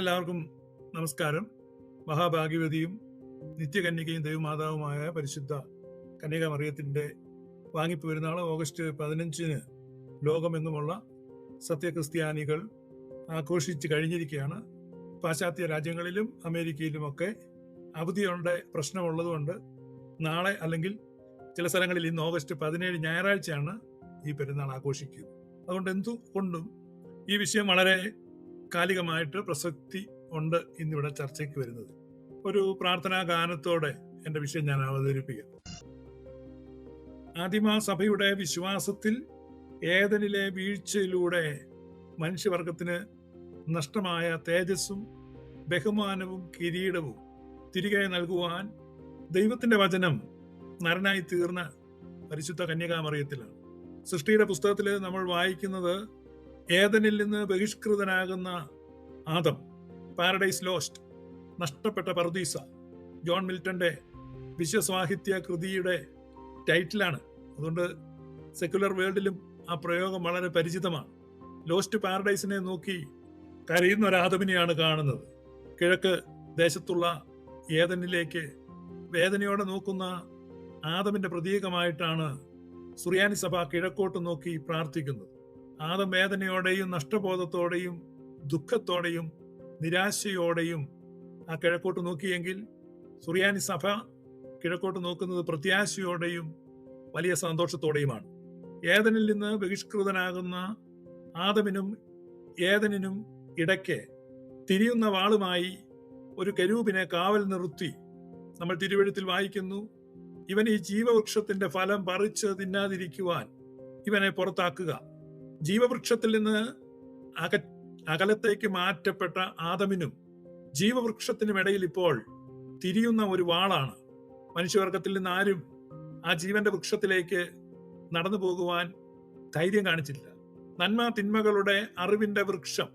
എല്ലാവർക്കും നമസ്കാരം. മഹാഭാഗ്യവതിയും നിത്യകന്യകയും ദൈവമാതാവുമായ പരിശുദ്ധ കന്യക മറിയത്തിന്റെ വാങ്ങിപ്പ് പെരുന്നാൾ ഓഗസ്റ്റ് പതിനഞ്ചിന് ലോകമെങ്ങുമുള്ള സത്യക്രിസ്ത്യാനികൾ ആഘോഷിച്ച് കഴിഞ്ഞിരിക്കുകയാണ്. പാശ്ചാത്യ രാജ്യങ്ങളിലും അമേരിക്കയിലുമൊക്കെ അവധിയുടെ പ്രശ്നമുള്ളതുകൊണ്ട് നാളെ അല്ലെങ്കിൽ ചില സ്ഥലങ്ങളിൽ ഇന്ന് ഓഗസ്റ്റ് പതിനേഴ് ഞായറാഴ്ചയാണ് ഈ പെരുന്നാൾ ആഘോഷിക്കുന്നത് അതുകൊണ്ട് എന്തുകൊണ്ടും ഈ വിഷയം വളരെ കാലികമായിട്ട് പ്രസക്തി ഉണ്ട് ഇന്നിവിടെ ചർച്ചയ്ക്ക് വരുന്നത്. ഒരു പ്രാർത്ഥനാ ഗാനത്തോടെ എന്റെ വിഷയം ഞാൻ അവതരിപ്പിക്കാം. ആദിമ സഭയുടെ വിശ്വാസത്തിൽ ഏതനിലെ വീഴ്ചയിലൂടെ മനുഷ്യവർഗത്തിന് നഷ്ടമായ തേജസ്സും ബഹുമാനവും കിരീടവും തിരികെ നൽകുവാൻ ദൈവത്തിന്റെ വചനം നരനായി തീർന്ന പരിശുദ്ധ കന്യകാമറിയത്തിലാണ്. സൃഷ്ടിയുടെ പുസ്തകത്തിൽ നമ്മൾ വായിക്കുന്നത് ഏതനിൽ നിന്ന് ബഹിഷ്കൃതനാകുന്ന ആദം പാരഡൈസ് ലോസ്റ്റ് നഷ്ടപ്പെട്ട പർദീസ ജോൺ മിൽട്ടന്റെ വിശ്വസാഹിത്യ കൃതിയുടെ ടൈറ്റിലാണ്. അതുകൊണ്ട് സെക്യുലർ വേൾഡിലും ആ പ്രയോഗം വളരെ പരിചിതമാണ്. ലോസ്റ്റ് പാരഡൈസിനെ നോക്കി കരയുന്ന ഒരു ആദമിനെയാണ് കാണുന്നത്. കിഴക്ക് ദേശത്തുള്ള ഏതനിലേക്ക് വേദനയോടെ നോക്കുന്ന ആദമിന്റെ പ്രതീകമായിട്ടാണ് സുറിയാനി സഭ കിഴക്കോട്ട് നോക്കി പ്രാർത്ഥിക്കുന്നത്. ആദം വേദനയോടെയും നഷ്ടബോധത്തോടെയും ദുഃഖത്തോടെയും നിരാശയോടെയും ആ കിഴക്കോട്ട് നോക്കിയെങ്കിൽ സുറിയാനി സഭ കിഴക്കോട്ട് നോക്കുന്നത് പ്രത്യാശയോടെയും വലിയ സന്തോഷത്തോടെയുമാണ്. ഏതനിൽ നിന്ന് ബഹിഷ്കൃതനാകുന്ന ആദമിനും ഏതനിനും ഇടയ്ക്ക് തിരിയുന്ന വാളുമായി ഒരു കരൂപിനെ കാവൽ നിർത്തി നമ്മൾ തിരുവഴുത്തിൽ വായിക്കുന്നു ഇവൻ ഈ ജീവവൃക്ഷത്തിന്റെ ഫലം പറിച്ച് തിന്നാതിരിക്കുവാൻ ഇവനെ പുറത്താക്കുക. ജീവവൃക്ഷത്തിൽ നിന്ന് അക അകലത്തേക്ക് മാറ്റപ്പെട്ട ആദമിനും ജീവവൃക്ഷത്തിനും ഇടയിൽ ഇപ്പോൾ തിരിയുന്ന ഒരു വാളാണ്. മനുഷ്യവർഗത്തിൽ നിന്ന് ആരും ആ ജീവന്റെ വൃക്ഷത്തിലേക്ക് നടന്നു പോകുവാൻ ധൈര്യം കാണിച്ചില്ല. നന്മ തിന്മകളുടെ അറിവിന്റെ വൃക്ഷം.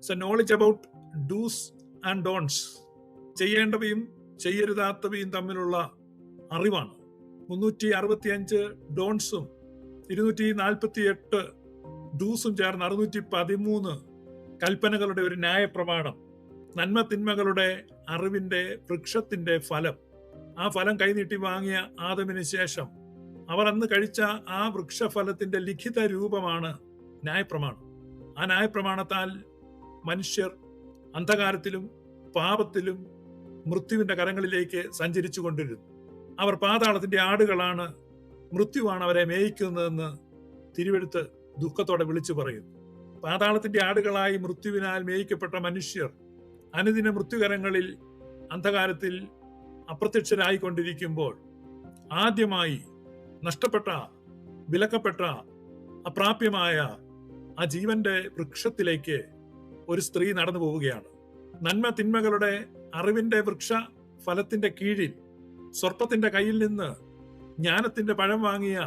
The knowledge about dos and don'ts ചെയ്യേണ്ടവയും ചെയ്യരുതാത്തവയും തമ്മിലുള്ള അറിവാണ്. മുന്നൂറ്റി അറുപത്തി അഞ്ച് ഡോൺസും ഇരുന്നൂറ്റി നാൽപ്പത്തി എട്ട് ഡൂസും ചേർന്ന് അറുന്നൂറ്റി പതിമൂന്ന് കൽപ്പനകളുടെ ഒരു ന്യായപ്രമാണം നന്മ തിന്മകളുടെ അറിവിന്റെ വൃക്ഷത്തിന്റെ ഫലം. ആ ഫലം കൈനീട്ടി വാങ്ങിയ ആദമിന് ശേഷം അവർ അന്ന് കഴിച്ച ആ വൃക്ഷഫലത്തിന്റെ ലിഖിത രൂപമാണ് ന്യായപ്രമാണം. ആ ന്യായപ്രമാണത്താൽ മനുഷ്യർ അന്ധകാരത്തിലും പാപത്തിലും മൃത്യുവിന്റെ കരങ്ങളിലേക്ക് സഞ്ചരിച്ചു കൊണ്ടിരുന്നു. അവർ പാതാളത്തിന്റെ ആടുകളാണ് മൃത്യുവാണ് അവരെ മേയിക്കുന്നതെന്ന് തിരുവെടുത്ത് ദുഃഖത്തോടെ വിളിച്ചു പറയുന്നു. പാതാളത്തിന്റെ ആടുകളായി മൃത്യുവിനാൽ മേയിക്കപ്പെട്ട മനുഷ്യർ അനുദിന മൃത്യുകരങ്ങളിൽ അന്ധകാരത്തിൽ അപ്രത്യക്ഷരായിക്കൊണ്ടിരിക്കുമ്പോൾ ആദ്യമായി നഷ്ടപ്പെട്ട വിലക്കപ്പെട്ട അപ്രാപ്യമായ ആ ജീവന്റെ വൃക്ഷത്തിലേക്ക് ഒരു സ്ത്രീ നടന്നു പോവുകയാണ്. നന്മ തിന്മകളുടെ അറിവിന്റെ വൃക്ഷ ഫലത്തിന്റെ കീഴിൽ സർപ്പത്തിന്റെ കയ്യിൽ നിന്ന് ജ്ഞാനത്തിന്റെ പഴം വാങ്ങിയ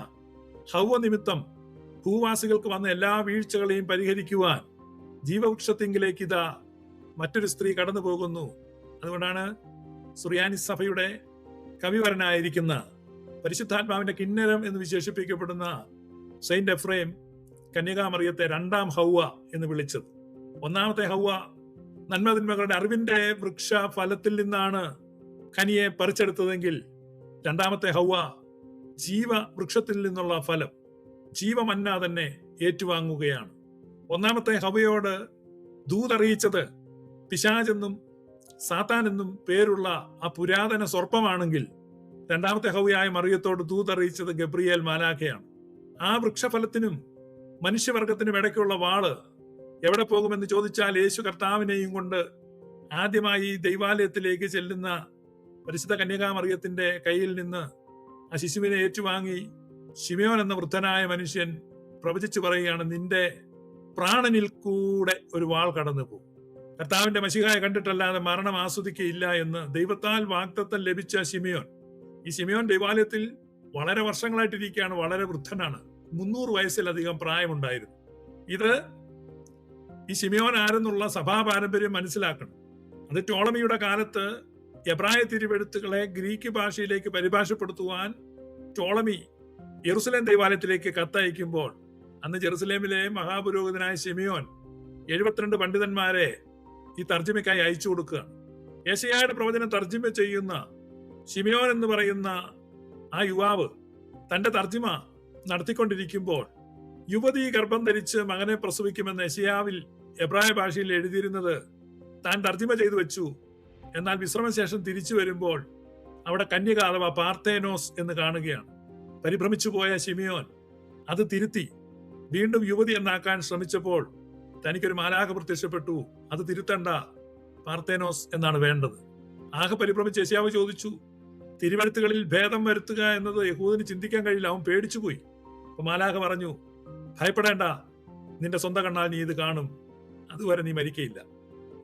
ഹൗവ നിമിത്തം ഭൂവാസികൾക്ക് വന്ന എല്ലാ വീഴ്ചകളെയും പരിഹരിക്കുവാൻ ജീവവൃക്ഷത്തിങ്കിലേക്ക് ഇതാ മറ്റൊരു സ്ത്രീ കടന്നു പോകുന്നു. അതുകൊണ്ടാണ് സുറിയാനി സഭയുടെ കവിവരനായിരിക്കുന്ന പരിശുദ്ധാത്മാവിന്റെ കിന്നരം എന്ന് വിശേഷിപ്പിക്കപ്പെടുന്ന സെയിന്റ് എഫ്രൈം കന്യകാമറിയത്തെ രണ്ടാം ഹൗവ എന്ന് വിളിച്ചത്. ഒന്നാമത്തെ ഹൗവ നന്മതിന്മകളുടെ അറിവിന്റെ വൃക്ഷ ഫലത്തിൽ നിന്നാണ് കനിയെ പറിച്ചെടുത്തതെങ്കിൽ രണ്ടാമത്തെ ഹൗവ ജീവ വൃക്ഷത്തിൽ നിന്നുള്ള ഫലം. ജീവമന്ന തന്നെ ഏറ്റുവാങ്ങുകയാണ്. ഒന്നാമത്തെ ഹവയോട് ദൂതറിയിച്ചത് പിശാചെന്നും സാത്താനെന്നും പേരുള്ള ആ പുരാതന സ്വർപ്പമാണെങ്കിൽ രണ്ടാമത്തെ ഹവയായ മറിയത്തോട് ദൂതറിയിച്ചത് ഗബ്രിയേൽ മാലാഖയാണ്. ആ വൃക്ഷഫലത്തിനും മനുഷ്യവർഗത്തിനും ഇടയ്ക്കുള്ള വാൾ എവിടെ പോകുമെന്ന് ചോദിച്ചാൽ യേശു കർത്താവിനെയും കൊണ്ട് ആദ്യമായി ദൈവാലയത്തിലേക്ക് ചെല്ലുന്ന പരിശുദ്ധ കന്യകാമറിയത്തിന്റെ കയ്യിൽ നിന്ന് ആ ശിശുവിനെ ഏറ്റുവാങ്ങി ഷിമയോൻ എന്ന വൃദ്ധനായ മനുഷ്യൻ പ്രവചിച്ചു പറയുകയാണ് നിന്റെ പ്രാണനിൽ കൂടെ ഒരു വാൾ കടന്നു പോകും കർത്താവിന്റെ മഷികായ കണ്ടിട്ടല്ലാതെ മരണം ആസ്വദിക്കയില്ല എന്ന് ദൈവത്താൽ വാഗ്ദത്തം ലഭിച്ച ശിമയോൻ. ഈ ശിമയോൻ ദൈവാലയത്തിൽ വളരെ വർഷങ്ങളായിട്ടിരിക്കുകയാണ് വളരെ വൃദ്ധനാണ്. മുന്നൂറ് വയസ്സിലധികം പ്രായമുണ്ടായിരുന്നു. ഇത് ഈ ശിമയോൻ ആരെന്നുള്ള സഭാ പാരമ്പര്യം മനസ്സിലാക്കണം. അത് ടോളമിയുടെ കാലത്ത് എബ്രായ തിരുവെഴുത്തുകളെ ഗ്രീക്ക് ഭാഷയിലേക്ക് പരിഭാഷപ്പെടുത്തുവാൻ ടോളമി യെറുസലേം ദൈവാലയത്തിലേക്ക് കത്തയക്കുമ്പോൾ അന്ന് ജെറുസലേമിലെ മഹാപുരോഹിതനായ ഷെമിയോൻ എഴുപത്തിരണ്ട് പണ്ഡിതന്മാരെ ഈ തർജമയ്ക്കായി അയച്ചു കൊടുക്കുകയാണ് യേശയായുടെ പ്രവചനം തർജമ ചെയ്യുന്ന ഷിമിയോൻ എന്ന് പറയുന്ന ആ യുവാവ് തന്റെ തർജിമ നടത്തിക്കൊണ്ടിരിക്കുമ്പോൾ യുവതി ഗർഭം ധരിച്ച് മകനെ പ്രസവിക്കുമെന്ന് യശയാവിൽ എബ്രായ ഭാഷയിൽ എഴുതിയിരുന്നത് താൻ തർജിമ ചെയ്തു വെച്ചു. എന്നാൽ വിശ്രമശേഷം തിരിച്ചു വരുമ്പോൾ അവിടെ കന്യക അഥവാ പാർത്തേനോസ് എന്ന് കാണുകയാണ്. പരിഭ്രമിച്ചു പോയ ഷിമിയോൻ അത് തിരുത്തി വീണ്ടും യുവതി എന്നാക്കാൻ ശ്രമിച്ചപ്പോൾ തനിക്കൊരു മാലാഖ പ്രത്യക്ഷപ്പെട്ടു അത് തിരുത്തണ്ട പാർത്തേനോസ് എന്നാണ് വേണ്ടത്. ആകെ പരിഭ്രമിച്ച് യശയാവ് ചോദിച്ചു തിരുവഴുത്തുകളിൽ ഭേദം വരുത്തുക എന്നത് യഹൂദിന് ചിന്തിക്കാൻ കഴിയില്ല. അവൻ പേടിച്ചുപോയി. അപ്പൊ മാലാഖ പറഞ്ഞു ഭയപ്പെടേണ്ട നിന്റെ സ്വന്തം കണ്ണാൽ നീ ഇത് കാണും. അതുവരെ നീ മരിക്കയില്ല.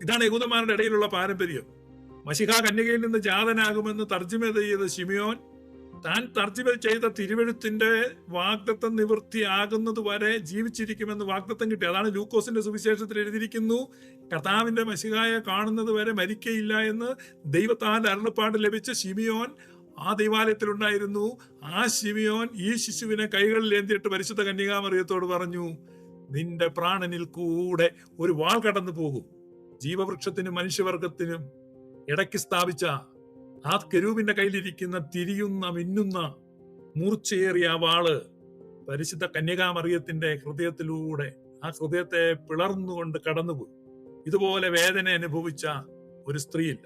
ഇതാണ് യഹൂദന്മാരുടെ ഇടയിലുള്ള പാരമ്പര്യം. മഷിഹ കന്യകയിൽ നിന്ന് ജാതനാകുമെന്ന് തർജിമ ചെയ്ത ഷിമിയോൻ താൻ തർജിമ ചെയ്ത തിരുവഴുത്തിന്റെ വാഗ്ദത്തം നിവൃത്തിയാകുന്നത് വരെ ജീവിച്ചിരിക്കുമെന്ന് വാഗ്ദത്തം കിട്ടി. അതാണ് ലൂക്കോസിന്റെ സുവിശേഷത്തിൽ എഴുതിയിരിക്കുന്നു. കർത്താവിന്റെ മഷികായ കാണുന്നത് വരെ മരിക്കയില്ല എന്ന് ദൈവത്താൻ അരുളപ്പാട് ലഭിച്ച ഷിമിയോൻ ആ ദൈവാലയത്തിൽ ഉണ്ടായിരുന്നു ആ ഷിമിയോൻ ഈ ശിശുവിനെ കൈകളിൽ ഏന്തിയിട്ട് പരിശുദ്ധ കന്യകാമറിയത്തോട് പറഞ്ഞു നിന്റെ പ്രാണനിൽ കൂടെ ഒരു വാൾ കടന്നു പോകും ജീവവൃക്ഷത്തിനും മനുഷ്യവർഗത്തിനും ഇടയ്ക്ക് സ്ഥാപിച്ച ആ കെരൂപിന്റെ കയ്യിലിരിക്കുന്ന തിരിയുന്ന മിന്നുന്ന മൂർച്ചയേറിയ ആ വാൾ പരിശുദ്ധ കന്യകാമറിയത്തിന്റെ ഹൃദയത്തിലൂടെ ആ ഹൃദയത്തെ പിളർന്നുകൊണ്ട് കടന്നുപോയി. ഇതുപോലെ വേദന അനുഭവിച്ച ഒരു സ്ത്രീയില്ല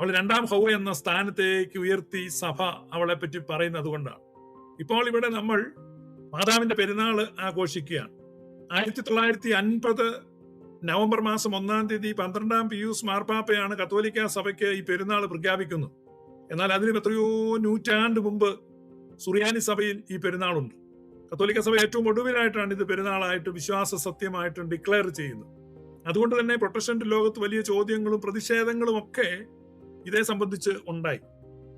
അവൾ രണ്ടാം ഹൗവ എന്ന സ്ഥാനത്തേക്ക് ഉയർത്തി സഭ അവളെ പറ്റി പറയുന്നത് കൊണ്ടാണ്. ഇപ്പോൾ ഇവിടെ നമ്മൾ മാതാവിന്റെ പെരുന്നാൾ ആഘോഷിക്കുകയാണ്. ആയിരത്തി തൊള്ളായിരത്തി അൻപത് നവംബർ മാസം ഒന്നാം തീയതി പന്ത്രണ്ടാം പിയൂസ് മാർപ്പാപ്പയാണ് കത്തോലിക്ക സഭയ്ക്ക് ഈ പെരുന്നാൾ പ്രഖ്യാപിക്കുന്നത്. എന്നാൽ അതിന് എത്രയോ നൂറ്റാണ്ട് മുമ്പ് സുറിയാനി സഭയിൽ ഈ പെരുന്നാളുണ്ട്. കത്തോലിക്ക സഭ ഏറ്റവും ഒടുവിലായിട്ടാണ് ഇത് പെരുന്നാളായിട്ട് വിശ്വാസ സത്യമായിട്ടും ഡിക്ലെയർ ചെയ്യുന്നത്. അതുകൊണ്ട് തന്നെ പ്രൊട്ടസ്റ്റന്റ് ലോകത്ത് വലിയ ചോദ്യങ്ങളും പ്രതിഷേധങ്ങളും ഒക്കെ ഇതേ സംബന്ധിച്ച് ഉണ്ടായി.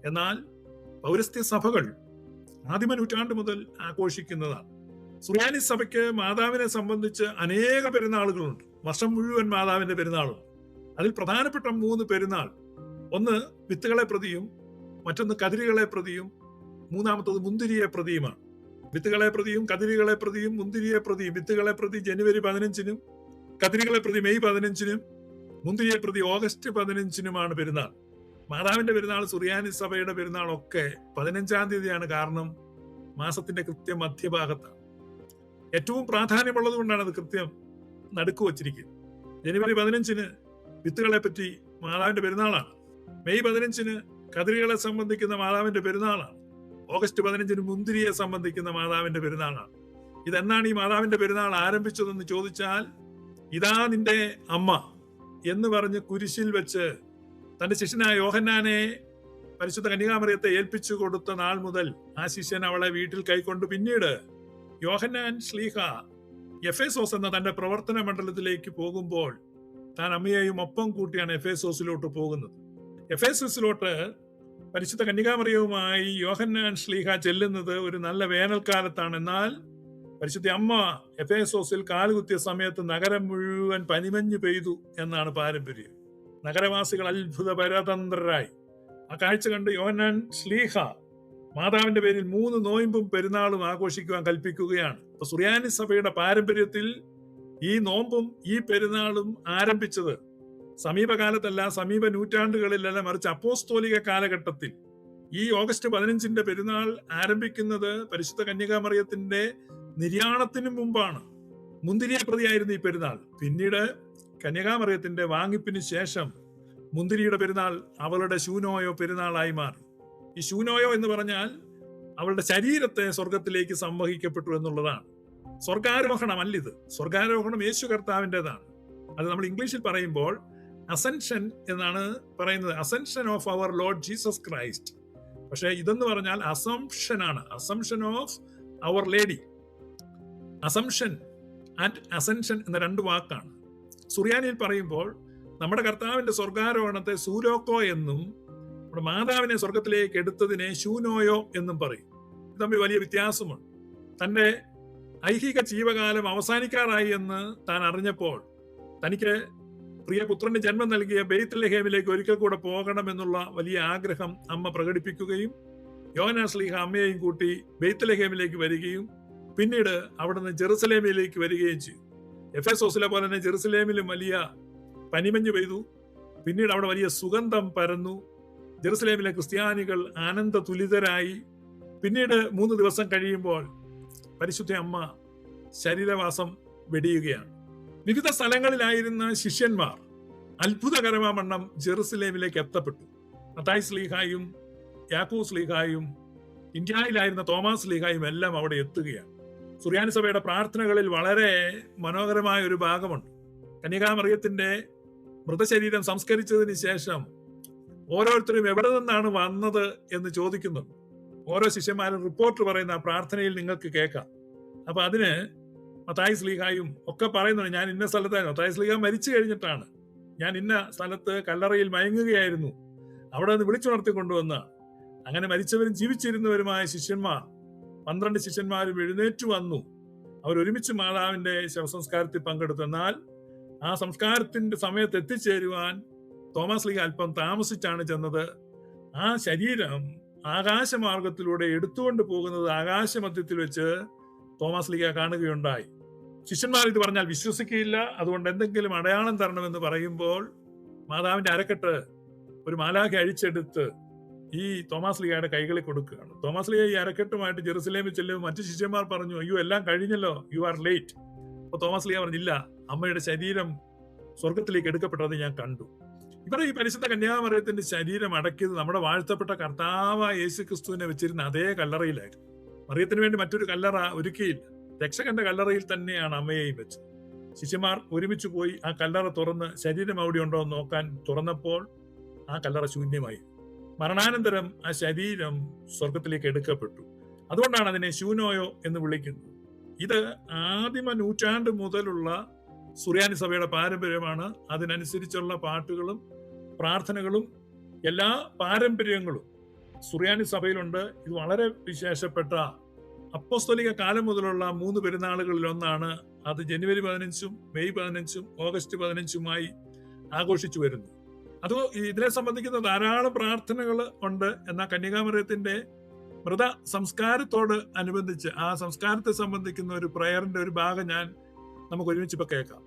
എന്നാൽ പൗരസ്ത്യ സഭകൾ ആദിമ നൂറ്റാണ്ട് മുതൽ ആഘോഷിക്കുന്നതാണ്. സുറിയാനി സഭയ്ക്ക് മാതാവിനെ സംബന്ധിച്ച് അനേക പെരുന്നാളുകളുണ്ട്. വർഷം മുഴുവൻ മാതാവിന്റെ പെരുന്നാളുണ്ട് അതിൽ പ്രധാനപ്പെട്ട മൂന്ന് പെരുന്നാൾ ഒന്ന് വിത്തുകളെ പ്രതിയും മറ്റൊന്ന് കതിരുകളെ പ്രതിയും മൂന്നാമത്തത് മുന്തിരിയെ പ്രതിയുമാണ്. വിത്തുകളെ പ്രതിയും കതിരുകളെ പ്രതിയും മുന്തിരിയെ പ്രതിയും. വിത്തുകളെ പ്രതി ജനുവരി പതിനഞ്ചിനും കതിരുകളെ പ്രതി മെയ് പതിനഞ്ചിനും മുന്തിരിയെ പ്രതി ഓഗസ്റ്റ് പതിനഞ്ചിനുമാണ് പെരുന്നാൾ. മാതാവിന്റെ പെരുന്നാൾ സുറിയാനി സഭയുടെ പെരുന്നാൾ ഒക്കെ പതിനഞ്ചാം തീയതിയാണ് കാരണം മാസത്തിന്റെ കൃത്യം മധ്യഭാഗത്താണ്. ഏറ്റവും പ്രാധാന്യമുള്ളത് കൊണ്ടാണ് അത് കൃത്യം നടുക്ക് വച്ചിരിക്കുന്നത്. ജനുവരി പതിനഞ്ചിന് വിത്തുകളെ പറ്റി മാതാവിന്റെ പെരുന്നാളാണ്. മെയ് പതിനഞ്ചിന് കതിരുകളെ സംബന്ധിക്കുന്ന മാതാവിന്റെ പെരുന്നാളാണ്. ഓഗസ്റ്റ് പതിനഞ്ചിന് മുന്തിരിയെ സംബന്ധിക്കുന്ന മാതാവിന്റെ പെരുന്നാളാണ്. ഇതെന്നാണ് ഈ മാതാവിന്റെ പെരുന്നാൾ ആരംഭിച്ചതെന്ന് ചോദിച്ചാൽ ഇതാ നിന്റെ അമ്മ എന്ന് പറഞ്ഞ് കുരിശിൽ വെച്ച് തന്റെ ശിഷ്യനായ യോഹന്നാനെ പരിശുദ്ധ കന്യകാമറിയത്തെ ഏൽപ്പിച്ചു കൊടുത്ത നാൾ മുതൽ ആ ശിഷ്യൻ അവളെ വീട്ടിൽ കൈക്കൊണ്ട്. പിന്നീട് യോഹന്നാൻ ശ്ലീഹ എഫേസോസ് എന്ന തന്റെ പ്രവർത്തന മണ്ഡലത്തിലേക്ക് പോകുമ്പോൾ താൻ അമ്മയെയും ഒപ്പം കൂട്ടിയാണ് എഫേസോസിലോട്ട് പോകുന്നത്. എഫേസോസിലോട്ട് പരിശുദ്ധ കന്യകാമറിയവുമായി യോഹന്നാൻ ശ്ലീഹ ചെല്ലുന്നത് ഒരു നല്ല വേനൽക്കാലത്താണ്. എന്നാൽ പരിശുദ്ധ അമ്മ എഫേസോസിൽ കാലുകുത്തിയ സമയത്ത് നഗരം മുഴുവൻ പനിമഞ്ഞു പെയ്തു എന്നാണ് പാരമ്പര്യം. നഗരവാസികൾ അത്ഭുത പരതന്ത്രരായി ആ കാഴ്ച കണ്ട് യോഹന്നാൻ ശ്ലീഹ മാതാവിന്റെ പേരിൽ മൂന്ന് നോയമ്പും പെരുന്നാളും ആഘോഷിക്കുവാൻ കൽപ്പിക്കുകയാണ്. ഇപ്പൊ സുറിയാനി സഭയുടെ പാരമ്പര്യത്തിൽ ഈ നോമ്പും ഈ പെരുന്നാളും ആരംഭിച്ചത് സമീപകാലത്തല്ല സമീപ നൂറ്റാണ്ടുകളിലല്ല മറിച്ച് അപ്പോസ്തോലിക കാലഘട്ടത്തിൽ. ഈ ഓഗസ്റ്റ് പതിനഞ്ചിന്റെ പെരുന്നാൾ ആരംഭിക്കുന്നത് പരിശുദ്ധ കന്യകാമറിയത്തിന്റെ നിര്യാണത്തിനു മുമ്പാണ്. മുന്തിരിയെ പ്രതിയായിരുന്നു ഈ പെരുന്നാൾ. പിന്നീട് കന്യകാമറിയത്തിന്റെ വാങ്ങിപ്പിന് ശേഷം മുന്തിരിയുടെ പെരുന്നാൾ അവളുടെ ശൂനോയോ പെരുന്നാളായി മാറി. ഈ ശൂനോയോ എന്ന് പറഞ്ഞാൽ അവളുടെ ശരീരത്തെ സ്വർഗത്തിലേക്ക് സംവഹിക്കപ്പെട്ടു എന്നുള്ളതാണ്. സ്വർഗാരോഹണം അല്ലിത് സ്വർഗാരോഹണം യേശു കർത്താവിന്റെതാണ്. അത് നമ്മൾ ഇംഗ്ലീഷിൽ പറയുമ്പോൾ അസെൻഷൻ എന്നാണ് പറയുന്നത്. Ascension of our lord Jesus Christ പക്ഷേ ഇതെന്ന് പറഞ്ഞാൽ അസംഷൻ ആണ്. Assumption of our lady assumption and ascension എന്ന രണ്ട് വാക്കാണ്. സുറിയാനിയിൽ പറയുമ്പോൾ നമ്മുടെ കർത്താവിന്റെ സ്വർഗാരോഹണത്തെ സൂലോക്കോ എന്നും നമ്മുടെ മാതാവിനെ സ്വർഗത്തിലേക്ക് എടുത്തതിനെ ശൂനോയോ എന്നും പറയും. തമ്മിൽ വലിയ വ്യത്യാസമുണ്ട്. തന്റെ ഐഹിക ജീവകാലം അവസാനിക്കാറായി എന്ന് താൻ അറിഞ്ഞപ്പോൾ തനിക്ക് പ്രിയപുത്രന് ജന്മം നൽകിയ ബെയ്ത്ത്ലഹേമിലേക്ക് ഒരിക്കൽ കൂടെ പോകണമെന്നുള്ള വലിയ ആഗ്രഹം അമ്മ പ്രകടിപ്പിക്കുകയും യോനാസ്ലീഹ അമ്മയെയും കൂട്ടി ബെയ്ത്ത്ലഹേമിലേക്ക് വരികയും പിന്നീട് അവിടുന്ന് ജെറുസലേമിലേക്ക് വരികയും ചെയ്തു. ഓസിലെ പോലെ തന്നെ ജെറുസലേമിലും വലിയ പനിമഞ്ഞ് പെയ്തു. പിന്നീട് അവിടെ വലിയ സുഗന്ധം പരന്നു. ജെറുസലേമിലെ ക്രിസ്ത്യാനികൾ ആനന്ദ തുലിതരായി പിന്നീട് മൂന്ന് ദിവസം കഴിയുമ്പോൾ പരിശുദ്ധ അമ്മ ശരീരവാസം വെടിയുകയാണ്. വിവിധ സ്ഥലങ്ങളിലായിരുന്ന ശിഷ്യന്മാർ അത്ഭുതകരമാവണ്ണം ജെറുസലേമിലേക്ക് എത്തപ്പെട്ടു. മത്തായി സ്ലീഹായും യാക്കോ സ്ലീഹായും ഇന്ത്യയിലായിരുന്ന തോമസ് ലീഹായും എല്ലാം അവിടെ എത്തുകയാണ്. സുറിയാനി സഭയുടെ പ്രാർത്ഥനകളിൽ വളരെ മനോഹരമായ ഒരു ഭാഗമുണ്ട്. കന്യകാമറിയത്തിന്റെ മൃതശരീരം സംസ്കരിച്ചതിന് ശേഷം ഓരോരുത്തരും എവിടെ നിന്നാണ് വന്നത് എന്ന് ചോദിക്കുന്നു ഓരോ ശിഷ്യന്മാരും റിപ്പോർട്ട് പറയുന്ന ആ പ്രാർത്ഥനയിൽ നിങ്ങൾക്ക് കേൾക്കാം. അപ്പൊ അതിന് മത്തായി സ്ലീഹായും ഒക്കെ പറയുന്നുണ്ട് ഞാൻ ഇന്ന സ്ഥലത്തായിരുന്നു. മത്തായി സ്ലീഹ മരിച്ചു കഴിഞ്ഞിട്ടാണ്. ഞാൻ ഇന്ന സ്ഥലത്ത് കല്ലറയിൽ മയങ്ങുകയായിരുന്നു. അവിടെ നിന്ന് വിളിച്ചുണർത്തി കൊണ്ടുവന്ന. അങ്ങനെ മരിച്ചവരും ജീവിച്ചിരുന്നവരുമായ ശിഷ്യന്മാർ പന്ത്രണ്ട് ശിഷ്യന്മാരും എഴുന്നേറ്റു വന്നു. അവർ ഒരുമിച്ച് മാതാവിന്റെ ശവസംസ്കാരത്തിൽ പങ്കെടുത്തു. എന്നാൽ ആ സംസ്കാരത്തിന്റെ സമയത്ത് എത്തിച്ചേരുവാൻ തോമസ് ലീഗ് അല്പം താമസിച്ചാണ് ചെന്നത്. ആ ശരീരം ആകാശമാർഗത്തിലൂടെ എടുത്തുകൊണ്ട് പോകുന്നത് ആകാശമധ്യത്തിൽ വെച്ച് തോമസ് ലീഗ കാണുകയുണ്ടായി. ശിഷ്യന്മാർ ഇത് പറഞ്ഞാൽ വിശ്വസിക്കുകയില്ല. അതുകൊണ്ട് എന്തെങ്കിലും അടയാളം തരണമെന്ന് പറയുമ്പോൾ മാതാവിന്റെ അരക്കെട്ട് ഒരു മാലാഖ അഴിച്ചെടുത്ത് ഈ തോമസ് ലിയായുടെ കൈകളിൽ കൊടുക്കുകയാണ്. തോമസ് ലിയ ഈ അരക്കെട്ടുമായിട്ട് ജെറുസലേമിൽ ചെല്ലുമ്പോൾ മറ്റു ശിഷ്യന്മാർ പറഞ്ഞു അയ്യോ എല്ലാം കഴിഞ്ഞല്ലോ. യു ആർ ലേറ്റ് അപ്പൊ തോമസ് ലിയ പറഞ്ഞില്ല. അമ്മയുടെ ശരീരം സ്വർഗത്തിലേക്ക് എടുക്കപ്പെട്ടത് ഞാൻ കണ്ടു. ഇവർ ഈ പരിശുദ്ധ കന്യാമറിയത്തിന്റെ ശരീരം അടക്കിയത് നമ്മുടെ വാഴ്ത്തപ്പെട്ട കർത്താവ് യേശു ക്രിസ്തുവിനെ വെച്ചിരുന്ന അതേ കല്ലറയിലായിരുന്നു. മറിയത്തിന് വേണ്ടി മറ്റൊരു കല്ലറ ഒരുക്കിയില്ല. രക്ഷകന്റെ കല്ലറയിൽ തന്നെയാണ് അമ്മയെയും വെച്ചത്. ശിശുമാർ ഒരുമിച്ച് പോയി ആ കല്ലറ തുറന്ന് ശരീരം അവിടെ ഉണ്ടോ എന്ന് നോക്കാൻ തുറന്നപ്പോൾ ആ കല്ലറ ശൂന്യമായി. മരണാനന്തരം ആ ശരീരം സ്വർഗത്തിലേക്ക് എടുക്കപ്പെട്ടു. അതുകൊണ്ടാണ് അതിനെ ശൂനോയോ എന്ന് വിളിക്കുന്നത്. ഇത് ആദിമ നൂറ്റാണ്ട് മുതലുള്ള സുറിയാനി സഭയുടെ പാരമ്പര്യമാണ്. അതിനനുസരിച്ചുള്ള പാട്ടുകളും പ്രാർത്ഥനകളും എല്ലാ പാരമ്പര്യങ്ങളും സുറിയാനി സഭയിലുണ്ട്. ഇത് വളരെ വിശേഷപ്പെട്ട അപ്പോസ്തലിക കാലം മുതലുള്ള മൂന്ന് പെരുന്നാളുകളിൽ ഒന്നാണ് അത് ജനുവരി പതിനഞ്ചും മെയ് പതിനഞ്ചും ഓഗസ്റ്റ് പതിനഞ്ചുമായി ആഘോഷിച്ചു വരുന്നു അത് ഇതിനെ സംബന്ധിക്കുന്ന ധാരാളം പ്രാർത്ഥനകൾ ഉണ്ട്. എന്നാൽ കന്യകാമറിയത്തിന്റെ മൃത സംസ്കാരത്തോട് അനുബന്ധിച്ച് ആ സംസ്കാരത്തെ സംബന്ധിക്കുന്ന ഒരു പ്രയറിന്റെ ഒരു ഭാഗം ഞാൻ നമുക്ക് ഒരുമിച്ച് ഇപ്പൊ കേൾക്കാം.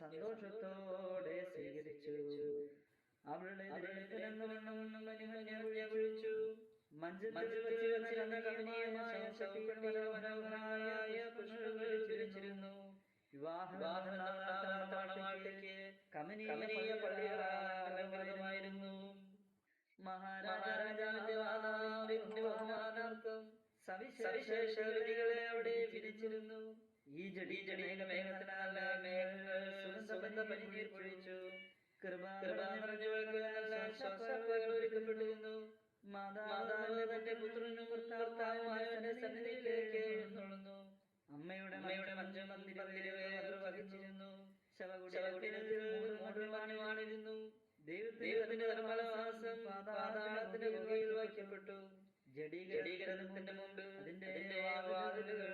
സന്തോഷത്തോടെ സ്വീകരിച്ചു. അവളുടെ വിളിച്ചു മഹാരാജാവിന്റെ ബഹുമാനാർത്ഥം സവിശേഷ അവിടെ വിരിച്ചിരുന്നു. ഈ ജടി ജടീക മേഘത്തിനാൽ മേഘങ്ങൾ സുഗന്ധ പനിനീർ പൊഴിച്ചു കൃപ കൃപ നിറഞ്ഞവൾക്ക് നല്ല ശ്വാസങ്ങൾ ഒരുക്കപ്പെട്ടിരുന്നു. മാതാവ് തന്റെ പുത്രനും കർത്താവുമായ തന്റെ സന്നിധിയിലേക്ക് എഴുന്നള്ളുന്നു. അമ്മയുടെ അമ്മയുടെ വഹിച്ചിരുന്നു. മൂടുവാണിരുന്നു ദൈവത്തിന്റെ നിർമ്മലവാസം പാതാളത്തിന്റെ ഗുഹയിൽ വയ്ക്കപ്പെട്ടു. ജഡീകരണത്തിന്റെ മുമ്പ് അതിന്റെ വാതിലുകൾ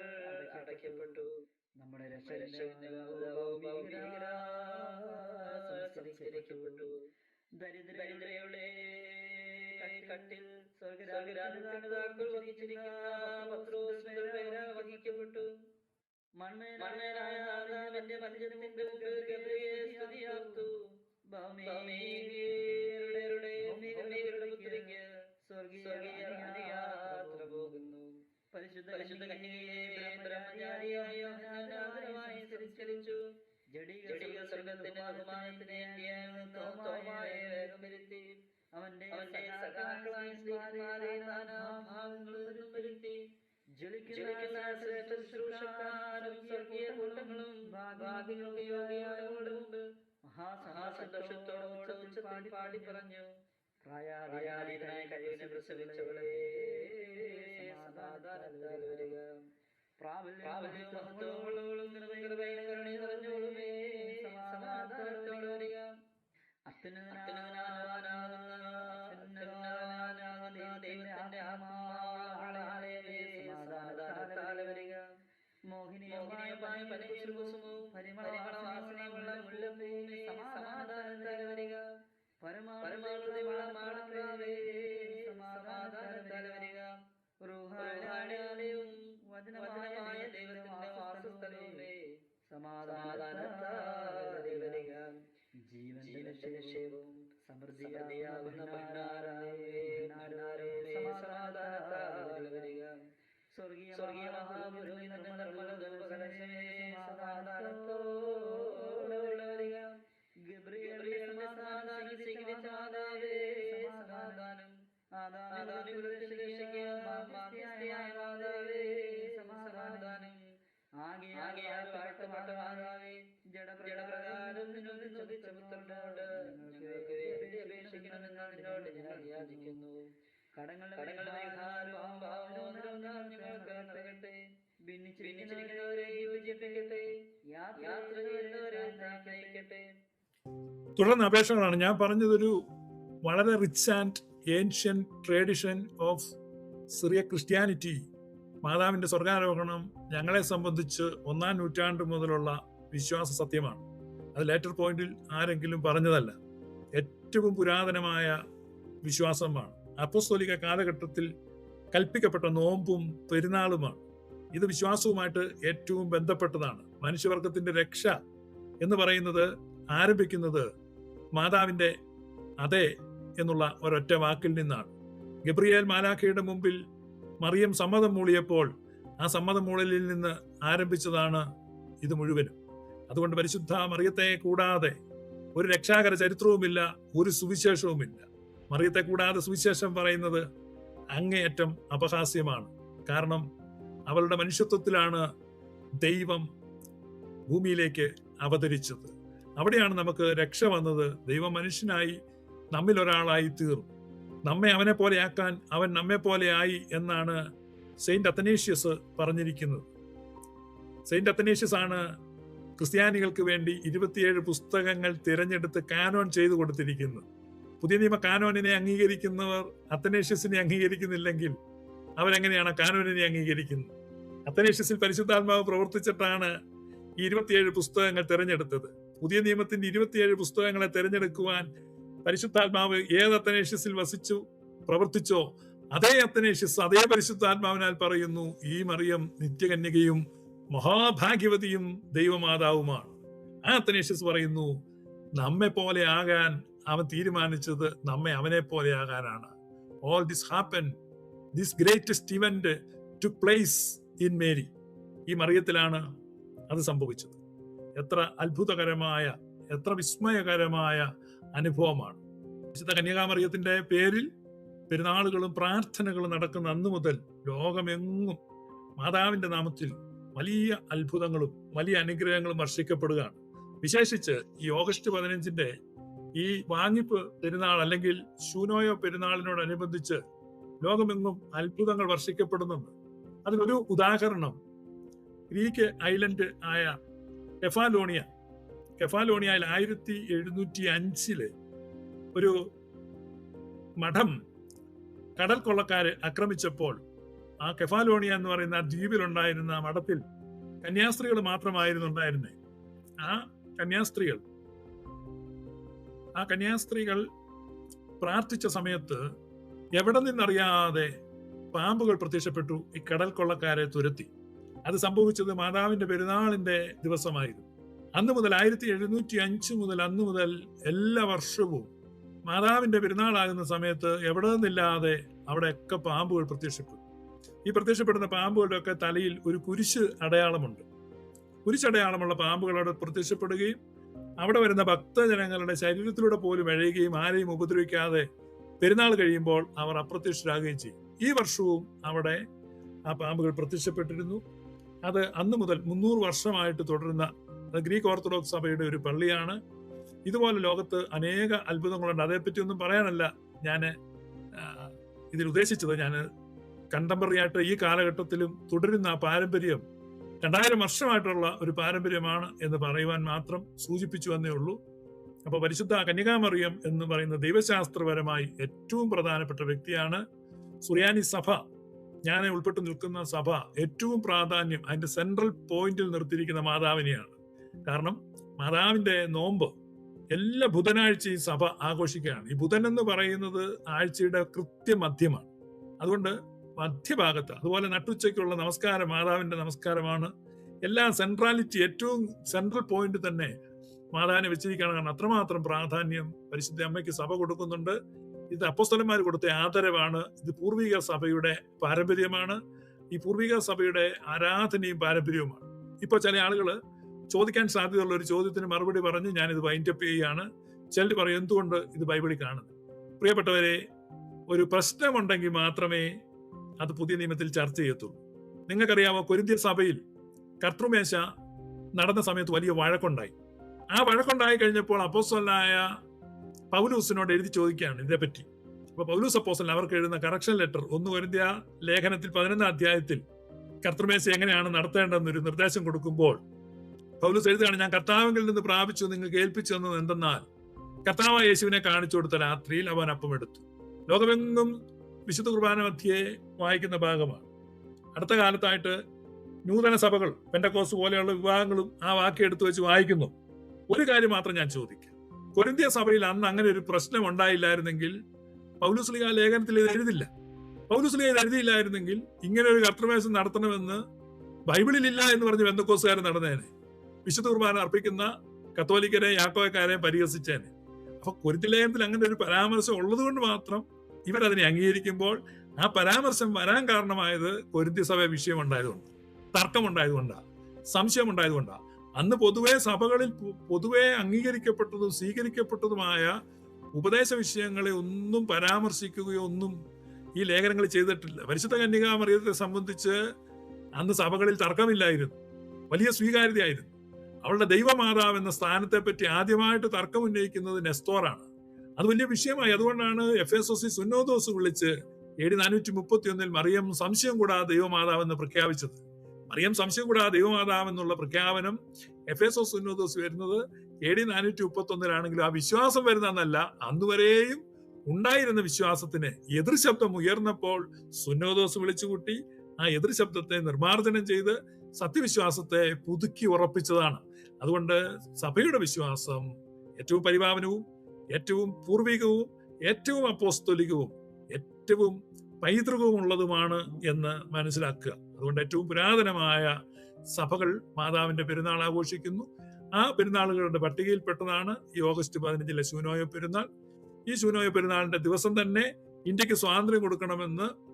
അടയ്ക്കപ്പെട്ടു. നമ്മുടെ സംസ്കരിക്കപ്പെട്ടു ദരിദ്രയുടെ കട്ടിൽ സ്വർഗരാജാക്കൾ വഹിക്കപ്പെട്ടു. മൺമേനായ ആദാമിന്റെ ഗബ്രിയേൽ സ്തുതിയാർത്തു. സ്വർഗീയ പോകുന്നു. പരിശുദ്ധ പരിശുദ്ധ കന്യകയെ ബ്രഹ്മചാരിയായ തിരിച്ചറിച്ചു ജഡിക സ്വർഗത്തിന്റെ ബഹുമാനത്തിനെ തോമായെ വേഗം വരുത്തി അവന്റെ സഖാക്കളായ വരുത്തി ജ്വലിക്കുന്ന ശുശ്രൂഷക്കാരും സ്വർഗീയ കൂട്ടങ്ങളും ഭാഗ്യയോഗയോടെ മുമ്പ് മഹാസന്തോഷത്തോടെ ഉച്ചത്തിൽ പാടി പറഞ്ഞു. പ്രായാതീതനായ കഴിവിനെ പ്രസവിച്ചവളെ സമാധാനത്താൽ വരിക. മോഹിനിയമായ പനികുസുമവും പരിമളവാസനയുള്ള മുല്ലപ്പൂവേ സമാധാനത്താൽ വരിക. പരമാവധിയുള്ള മാണപ്രാവേ സമാധാനത്താൽ വരിക. റുഹാലയും വചനമായ ദൈവത്തിന്റെ വാസസ്ഥലവുമേ സമാധാനത്താൽ വരിക ജീവന്റെ ശേഷവും സമൃദ്ധിയാകുന്ന വരിക സ്വർഗീയ മഹാഗുരുവിൽ നിന്ന് നിർമ്മല ധൂപകലശമേ, സമാധാനത്തോടെ നയിക്കട്ടെ തുടർന്ന് അപേക്ഷകളാണ്. ഞാൻ പറഞ്ഞതൊരു വളരെ rich and ancient tradition of Syria Christianity മാതാവിന്റെ സ്വർഗാരോഹണം ഞങ്ങളെ സംബന്ധിച്ച് ഒന്നാം നൂറ്റാണ്ട് മുതലുള്ള വിശ്വാസ സത്യമാണ്. അത് ലേറ്റർ പോയിന്റിൽ ആരെങ്കിലും പറഞ്ഞതല്ല. ഏറ്റവും പുരാതനമായ വിശ്വാസമാണ് അപ്പോസ്തോലിക കാലഘട്ടത്തിൽ കൽപ്പിക്കപ്പെട്ട നോമ്പും പെരുന്നാളുമാണ്. ഇത് വിശ്വാസവുമായിട്ട് ഏറ്റവും ബന്ധപ്പെട്ടതാണ്. മനുഷ്യവർഗത്തിന്റെ രക്ഷ എന്ന് പറയുന്നത് ആരംഭിക്കുന്നത് മാതാവിന്റെ അതെ എന്നുള്ള ഒരൊറ്റ വാക്കിൽ നിന്നാണ്. ഗബ്രിയേൽ മാലാഖയുടെ മുമ്പിൽ മറിയം സമ്മതം മൂളിയപ്പോൾ ആ സമ്മതം മൂളലിൽ നിന്ന് ആരംഭിച്ചതാണ് ഇത് മുഴുവനും. അതുകൊണ്ട് പരിശുദ്ധ മറിയത്തെ കൂടാതെ ഒരു രക്ഷാകര ചരിത്രവുമില്ല ഒരു സുവിശേഷവുമില്ല. മറിയത്തെ കൂടാതെ സുവിശേഷം പറയുന്നത് അങ്ങേയറ്റം അപഹാസ്യമാണ്. കാരണം അവളുടെ മനുഷ്യത്വത്തിലാണ് ദൈവം ഭൂമിയിലേക്ക് അവതരിച്ചത്. അവിടെയാണ് നമുക്ക് രക്ഷ വന്നത്. ദൈവം മനുഷ്യനായി നമ്മിൽ ഒരാളായി തീർന്നു. നമ്മെ അവനെ പോലെയാക്കാൻ അവൻ നമ്മെ പോലെയായി എന്നാണ് സെയിന്റ് അത്തനേഷ്യസ് പറഞ്ഞിരിക്കുന്നത്. സെയിന്റ് അത്തനേഷ്യസ് ആണ് ക്രിസ്ത്യാനികൾക്ക് വേണ്ടി ഇരുപത്തിയേഴ് പുസ്തകങ്ങൾ തിരഞ്ഞെടുത്ത് കാനോൺ ചെയ്തു കൊടുത്തിരിക്കുന്നത്. പുതിയ നിയമ കാനോനിനെ അംഗീകരിക്കുന്നവർ അത്തനേഷ്യസിനെ അംഗീകരിക്കുന്നില്ലെങ്കിൽ അവരെങ്ങനെയാണ് കാനോനിനെ അംഗീകരിക്കുന്നത്? അത്തനേഷ്യസിൽ പരിശുദ്ധാത്മാവ് പ്രവർത്തിച്ചിട്ടാണ് ഈ ഇരുപത്തിയേഴ് പുസ്തകങ്ങൾ തിരഞ്ഞെടുത്തത്. പുതിയ നിയമത്തിന്റെ ഇരുപത്തിയേഴ് പുസ്തകങ്ങളെ തിരഞ്ഞെടുക്കുവാൻ പരിശുദ്ധാത്മാവ് ഏത് അത്തനേഷ്യസിൽ വസിച്ചു പ്രവർത്തിച്ചോ അതേ അത്തനേഷ്യസ് അതേ പരിശുദ്ധാത്മാവിനാൽ പറയുന്നു ഈ മറിയം നിത്യകന്യകയും മഹാഭാഗ്യവതിയും ദൈവമാതാവുമാണ്. ആ അത്തനേഷ്യസ് പറയുന്നു നമ്മെ പോലെ ആകാൻ അവൻ തീരുമാനിച്ചത് നമ്മെ അവനെ പോലെ ആകാനാണ്. All this happen this greatest event to place in Mary ഈ മറിയത്തിലാണ് അത് സംഭവിച്ചത്. എത്ര അത്ഭുതകരമായ എത്ര വിസ്മയകരമായ അനുഭവമാണ്. വിശുദ്ധ കന്യകാമറിയത്തിന്റെ പേരിൽ പെരുന്നാളുകളും പ്രാർത്ഥനകളും നടക്കുന്ന അന്നു മുതൽ ലോകമെങ്ങും മാതാവിന്റെ നാമത്തിൽ വലിയ അത്ഭുതങ്ങളും വലിയ അനുഗ്രഹങ്ങളും വർഷിക്കപ്പെടുകയാണ്. വിശേഷിച്ച് ഈ ഓഗസ്റ്റ് പതിനഞ്ചിന്റെ ഈ വാങ്ങിപ്പ് പെരുന്നാൾ അല്ലെങ്കിൽ ശൂനോയോ പെരുന്നാളിനോടനുബന്ധിച്ച് ലോകമെങ്ങും അത്ഭുതങ്ങൾ വർഷിക്കപ്പെടുന്നുണ്ട്. അതിനൊരു ഉദാഹരണം ഗ്രീക്ക് ഐലൻഡ് ആയ കെഫാലോണിയ. കെഫാലോണിയയിൽ ആയിരത്തി എഴുന്നൂറ്റി അഞ്ചിൽ ഒരു മഠം കടൽ കൊള്ളക്കാരെ ആക്രമിച്ചപ്പോൾ ആ കെഫാലോണിയ എന്ന് പറയുന്ന ആ ദ്വീപിലുണ്ടായിരുന്ന മഠത്തിൽ കന്യാസ്ത്രീകൾ മാത്രമായിരുന്നു ഉണ്ടായിരുന്നത് ആ കന്യാസ്ത്രീകൾ ആ കന്യാസ്ത്രീകൾ പ്രാർത്ഥിച്ച സമയത്ത് എവിടെ നിന്നറിയാതെ പാമ്പുകൾ പ്രത്യക്ഷപ്പെട്ടു ഈ കടൽ കൊള്ളക്കാരെ തുരത്തി. അത് സംഭവിച്ചത് മാതാവിന്റെ പെരുന്നാളിന്റെ ദിവസമായിരുന്നു. അന്ന് മുതൽ ആയിരത്തി എഴുന്നൂറ്റി അഞ്ച് മുതൽ അന്ന് മുതൽ എല്ലാ വർഷവും മാതാവിന്റെ പെരുന്നാളാകുന്ന സമയത്ത് എവിടെ നിന്നില്ലാതെ അവിടെയൊക്കെ പാമ്പുകൾ പ്രത്യക്ഷപ്പെട്ടു. ഈ പ്രത്യക്ഷപ്പെടുന്ന പാമ്പുകളുടെ ഒക്കെ തലയിൽ ഒരു കുരിശ് അടയാളമുണ്ട്. കുരിശടയാളമുള്ള പാമ്പുകൾ അവിടെ പ്രത്യക്ഷപ്പെടുകയും അവിടെ വരുന്ന ഭക്തജനങ്ങളുടെ ശരീരത്തിലൂടെ പോലും എഴയുകയും ആരെയും ഉപദ്രവിക്കാതെ പെരുന്നാൾ കഴിയുമ്പോൾ അവർ അപ്രത്യക്ഷരാകുകയും ചെയ്യും. ഈ വർഷവും അവിടെ ആ പാമ്പുകൾ പ്രത്യക്ഷപ്പെട്ടിരുന്നു. അത് അന്ന് മുതൽ മുന്നൂറ് വർഷമായിട്ട് തുടരുന്ന ഗ്രീക്ക് ഓർത്തഡോക്സ് സഭയുടെ ഒരു പള്ളിയാണ്. ഇതുപോലെ ലോകത്ത് അനേക അത്ഭുതങ്ങളുണ്ട്. അതേപ്പറ്റി ഒന്നും പറയാനല്ല. ഞാൻ ഇതിൽ ഉദ്ദേശിച്ചത് ഞാൻ കണ്ടംപററി ആയിട്ട് ഈ കാലഘട്ടത്തിലും തുടരുന്ന ആ പാരമ്പര്യം രണ്ടായിരം വർഷമായിട്ടുള്ള ഒരു പാരമ്പര്യമാണ് എന്ന് പറയുവാൻ മാത്രം സൂചിപ്പിച്ചു എന്നേ ഉള്ളൂ. അപ്പൊ പരിശുദ്ധ കന്യകാമറിയം എന്ന് പറയുന്ന ദൈവശാസ്ത്രപരമായി ഏറ്റവും പ്രധാനപ്പെട്ട വ്യക്തിയാണ്. സുറിയാനി സഭ ഞാൻ ഉൾപ്പെട്ടു നിൽക്കുന്ന സഭ ഏറ്റവും പ്രാധാന്യം അതിന്റെ സെൻട്രൽ പോയിന്റിൽ നിർത്തിയിരിക്കുന്ന മാതാവിനെയാണ്. കാരണം മാതാവിന്റെ നോമ്പ് എല്ലാ ബുധനാഴ്ചയും സഭ ആഘോഷിക്കുകയാണ്. ഈ ബുധൻ എന്ന് പറയുന്നത് ആഴ്ചയുടെ കൃത്യമധ്യമാണ്. അതുകൊണ്ട് മധ്യഭാഗത്ത് അതുപോലെ നട്ടുച്ചയ്ക്കുള്ള നമസ്കാരം മാതാവിന്റെ നമസ്കാരമാണ്. എല്ലാ സെൻട്രാലിറ്റി ഏറ്റവും സെൻട്രൽ പോയിന്റ് തന്നെ മാതാവിനെ വെച്ചിരിക്കുകയാണ്. കാരണം അത്രമാത്രം പ്രാധാന്യം പരിശുദ്ധ അമ്മയ്ക്ക് സഭ കൊടുക്കുന്നുണ്ട്. ഇത് അപ്പസ്തലന്മാർ കൊടുത്ത ആദരവാണ്. ഇത് പൂർവിക സഭയുടെ പാരമ്പര്യമാണ്. ഈ പൂർവിക സഭയുടെ ആരാധനയും പാരമ്പര്യവുമാണ്. ഇപ്പോൾ ചില ആളുകൾ ചോദിക്കാൻ സാധ്യതയുള്ള ഒരു ചോദ്യത്തിന് മറുപടി പറഞ്ഞ് ഞാനിത് വൈൻഡപ്പ് ചെയ്യുകയാണ്. ചിലർ പറയും എന്തുകൊണ്ട് ഇത് ബൈബിളിൽ കാണുന്നു പ്രിയപ്പെട്ടവരെ ഒരു പ്രശ്നമുണ്ടെങ്കിൽ മാത്രമേ അത് പുതിയ നിയമത്തിൽ ചർച്ച ചെയ്യത്തുള്ളൂ. നിങ്ങൾക്കറിയാമോ കൊരിന്ത്യ സഭയിൽ കർത്തൃമേശ നടന്ന സമയത്ത് വലിയ വഴക്കുണ്ടായി. ആ വഴക്കുണ്ടായി കഴിഞ്ഞപ്പോൾ അപ്പോസ്തലനായ പൗലൂസിനോട് എഴുതി ചോദിക്കുകയാണ് ഇതിനെപ്പറ്റി. അപ്പൊ പൗലൂസ് അപ്പോസ്തലൻ അവർക്ക് എഴുതുന്ന കറക്ഷൻ ലെറ്റർ ഒന്ന് കൊരിന്തിയ ലേഖനത്തിൽ പതിനൊന്നാം അധ്യായത്തിൽ കർത്തൃമേശ എങ്ങനെയാണ് നടത്തേണ്ടതെന്നൊരു നിർദ്ദേശം കൊടുക്കുമ്പോൾ പൗലൂസ് എഴുതുകയാണ് ഞാൻ കർത്താവിൽ നിന്ന് പ്രാപിച്ചു നിങ്ങൾക്ക് ഏൽപ്പിച്ചു തന്നത് എന്തെന്നാൽ കർത്താവ് യേശുവിനെ കാണിച്ചു കൊടുത്ത രാത്രിയിൽ അവൻ അപ്പം എടുത്തു. ലോകമെങ്ങും വിശുദ്ധ കുർബാന മധ്യേ വായിക്കുന്ന ഭാഗമാണ്. അടുത്ത കാലത്തായിട്ട് നൂതന സഭകൾ പെൻഡക്കോസ് പോലെയുള്ള വിഭാഗങ്ങളും ആ വാക്യം എടുത്തു വെച്ച് വായിക്കുന്നു. ഒരു കാര്യം മാത്രം ഞാൻ ചോദിക്കാം. കൊരിന്തിയ സഭയിൽ അന്ന് അങ്ങനെ ഒരു പ്രശ്നം ഉണ്ടായില്ലായിരുന്നെങ്കിൽ പൗലുസ്ലിക ലേഖനത്തിൽ ഇത് എഴുതില്ല. പൗലുസ്ലിക ഇത് എഴുതിയില്ലായിരുന്നെങ്കിൽ ഇങ്ങനെ ഒരു കർത്തൃമേശം നടത്തണമെന്ന് ബൈബിളിൽ ഇല്ല എന്ന് പറഞ്ഞ് ബന്ധക്കോസുകാർ നടന്നേനെ. വിശുദ്ധ കുർബാന അർപ്പിക്കുന്ന കത്തോലിക്കരെ യാക്കോക്കാരെ പരിഹസിച്ചേനെ. അപ്പൊ കൊരിന്ത്യ ലേഖനത്തിൽ അങ്ങനെ ഒരു പരാമർശം ഉള്ളതുകൊണ്ട് മാത്രം ഇവരതിനെ അംഗീകരിക്കുമ്പോൾ ആ പരാമർശം വരാൻ കാരണമായത് പൊരുത്തി സഭ വിഷയം ഉണ്ടായതുകൊണ്ട് തർക്കമുണ്ടായതുകൊണ്ടാണ് സംശയം ഉണ്ടായതുകൊണ്ടാണ് അന്ന് പൊതുവെ സഭകളിൽ പൊതുവെ അംഗീകരിക്കപ്പെട്ടതും സ്വീകരിക്കപ്പെട്ടതുമായ ഉപദേശ വിഷയങ്ങളെ ഒന്നും പരാമർശിക്കുകയോ ഒന്നും ഈ ലേഖനങ്ങൾ ചെയ്തിട്ടില്ല. പരിശുദ്ധ കന്യകാമറിയത്തെ സംബന്ധിച്ച് അന്ന് സഭകളിൽ തർക്കമില്ലായിരുന്നു. വലിയ സ്വീകാര്യതയായിരുന്നു. അവളുടെ ദൈവമാതാവ് എന്ന സ്ഥാനത്തെ പറ്റി ആദ്യമായിട്ട് തർക്കം ഉന്നയിക്കുന്നത് നെസ്തോറാണ്. അത് വലിയ വിഷയമായി. അതുകൊണ്ടാണ് എഫ് എസ് ഒ സി സുന്നോദോസ് വിളിച്ച് ഡി നാനൂറ്റി മുപ്പത്തി ഒന്നിൽ മറിയം സംശയം കൂടാതെ ദൈവമാതാവെന്ന് പ്രഖ്യാപിച്ചത്. മറിയം സംശയം കൂടാതെ ദൈവമാതാവ് എന്നുള്ള പ്രഖ്യാപനം എഫ് എസ് ഒ സുന്നോദോസ് വരുന്നത് ഡി നാനൂറ്റി മുപ്പത്തി ഒന്നിലാണെങ്കിലും ആ വിശ്വാസം വരുന്നതെന്നല്ല അന്നുവരെയും ഉണ്ടായിരുന്ന വിശ്വാസത്തിന് എതിർ ശബ്ദം ഉയർന്നപ്പോൾ സുന്നോദോസ് വിളിച്ചുകൂട്ടി ആ എതിർ ശബ്ദത്തെ നിർമ്മാർജനം ചെയ്ത് സത്യവിശ്വാസത്തെ പുതുക്കി ഉറപ്പിച്ചതാണ്. അതുകൊണ്ട് സഭയുടെ വിശ്വാസം ഏറ്റവും പരിപാവനവും ഏറ്റവും പൂർവികവും ഏറ്റവും അപ്പോസ്തോലികവും ഏറ്റവും പൈതൃകവുമുള്ളതുമാണ് എന്ന് മനസ്സിലാക്കുക. അതുകൊണ്ട് ഏറ്റവും പുരാതനമായ സഭകൾ മാതാവിന്റെ പെരുന്നാൾ ആഘോഷിക്കുന്നു. ആ പെരുന്നാളുകളുടെ പട്ടികയിൽപ്പെട്ടതാണ് ഈ ഓഗസ്റ്റ് പതിനഞ്ചിലെ ശൂനോയ പെരുന്നാൾ. ഈ ശൂനോയ പെരുന്നാളിന്റെ ദിവസം തന്നെ ഇന്ത്യയ്ക്ക് സ്വാതന്ത്ര്യം കൊടുക്കണമെന്ന്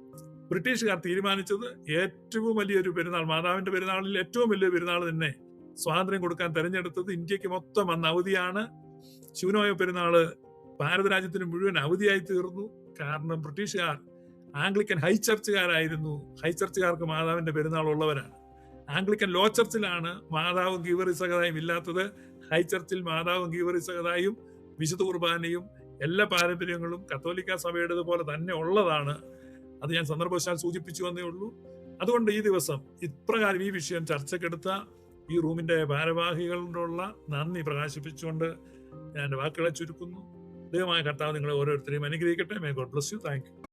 ബ്രിട്ടീഷുകാർ തീരുമാനിച്ചത് ഏറ്റവും വലിയൊരു പെരുന്നാൾ മാതാവിന്റെ പെരുന്നാളിൽ ഏറ്റവും വലിയ പെരുന്നാൾ തന്നെ സ്വാതന്ത്ര്യം കൊടുക്കാൻ തെരഞ്ഞെടുത്തത് ഇന്ത്യയ്ക്ക് മൊത്തം അന്ന് അവധിയാണ്. ശൂനോയ പെരുന്നാൾ ഭാരത രാജ്യത്തിന് മുഴുവൻ അവധിയായി തീർന്നു. കാരണം ബ്രിട്ടീഷുകാർ ആംഗ്ലിക്കൻ ഹൈ ചർച്ചുകാരായിരുന്നു. ഹൈ ചർച്ചുകാർക്ക് മാതാവിന്റെ പെരുന്നാൾ ഉള്ളവരാണ് ആംഗ്ലിക്കൻ ലോ ചർച്ചിലാണ് മാതാവും ഗീവറി സഹതായും ഇല്ലാത്തത്. ഹൈ ചർച്ചിൽ മാതാവും ഗീവറി സഹതായും വിശുദ്ധ കുർബാനയും എല്ലാ പാരമ്പര്യങ്ങളും കത്തോലിക്ക സഭയുടേതുപോലെ തന്നെ ഉള്ളതാണ്. അത് ഞാൻ സന്ദർഭവശാൽ സൂചിപ്പിച്ചു വന്നേ ഉള്ളൂ. അതുകൊണ്ട് ഈ ദിവസം ഇപ്രകാരം ഈ വിഷയം ചർച്ചക്കെടുത്ത ഈ റൂമിന്റെ ഭാരവാഹികളോടുള്ള നന്ദി പ്രകാശിപ്പിച്ചുകൊണ്ട് ഞാൻ എന്റെ വാക്കുകളെ ചുരുക്കുന്നു. ദൈവമായ കർത്താവ് നിങ്ങളെ ഓരോരുത്തരെയും അനുഗ്രഹിക്കട്ടെ. May God bless you thank you